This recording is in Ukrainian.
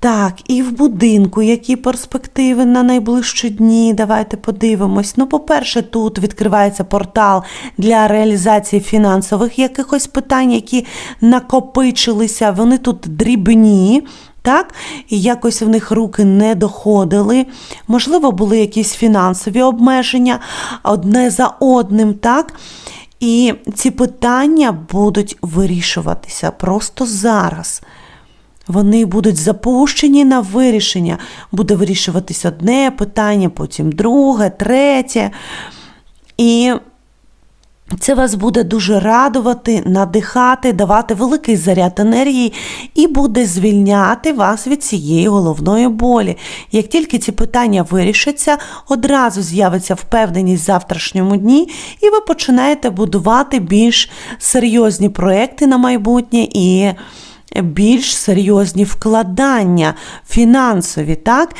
Так, і в будинку, які перспективи на найближчі дні. Давайте подивимось. Ну, по-перше, тут відкривається портал для реалізації фінансових якихось питань, які накопичилися. Вони тут дрібні. Так, і якось в них руки не доходили. Можливо, були якісь фінансові обмеження одне за одним, так? І ці питання будуть вирішуватися просто зараз. Вони будуть запущені на вирішення. Буде вирішуватись одне питання, потім друге, третє. І це вас буде дуже радувати, надихати, давати великий заряд енергії і буде звільняти вас від цієї головної болі. Як тільки ці питання вирішаться, одразу з'явиться впевненість в завтрашньому дні, і ви починаєте будувати більш серйозні проекти на майбутнє і більш серйозні вкладання фінансові, так?